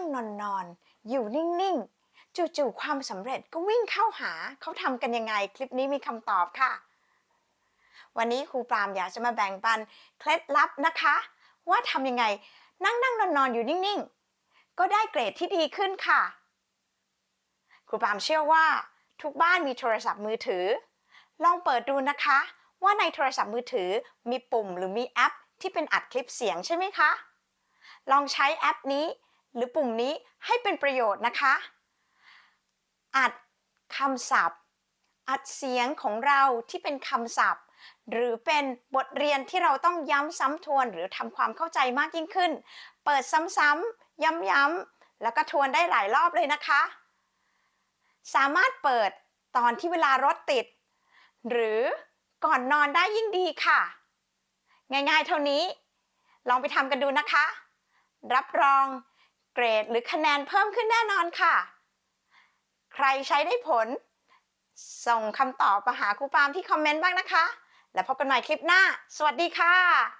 อนนอนๆอนอยู่นิ่ง ๆ จู่ๆความสำเร็จก็วิ่งเข้าหาเขาทำกันยังไง คลิปนี้มีคำตอบค่ะ วันนี้ครูปรามอยากจะมาแบ่งปัน เคล็ดลับนะคะ ว่าทำยังไง นั่งนั่งนอนนอนอยู่นิ่ง ๆ ก็ได้เกรดที่ดีขึ้นค่ะ ครูปรามเชื่อว่า ทุกบ้านมีโทรศัพท์มือถือ ลองเปิดดูนะคะ ว่าในโทรศัพท์มือถือมีปุ่มหรือมีแอปที่เป็นอัดคลิปเสียงใช่ไหมคะ ลองใช้แอปนี้ หรือปุ่มนี้ให้เป็นประโยชน์นะคะ อัดคำศัพท์ อัดเสียงของเราที่เป็นคำศัพท์ หรือเป็นบทเรียนที่เราต้องย้ำซ้ำทวน หรือทำความเข้าใจมากยิ่งขึ้น เปิดซ้ำๆย้ำๆแล้วก็ทวนได้หลายรอบเลยนะคะ สามารถเปิดตอนที่เวลารถติด หรือก่อนนอนได้ยิ่งดีค่ะ ง่ายๆเท่านี้ ลองไปทำกันดูนะคะ รับรองเกรดหรือคะแนนเพิ่มขึ้นแน่นอนค่ะ ใครใช้ได้ผล ส่งคำตอบมาหาครูปาล์มที่คอมเมนต์บ้างนะคะ แล้วพบกันใหม่คลิปหน้า สวัสดีค่ะ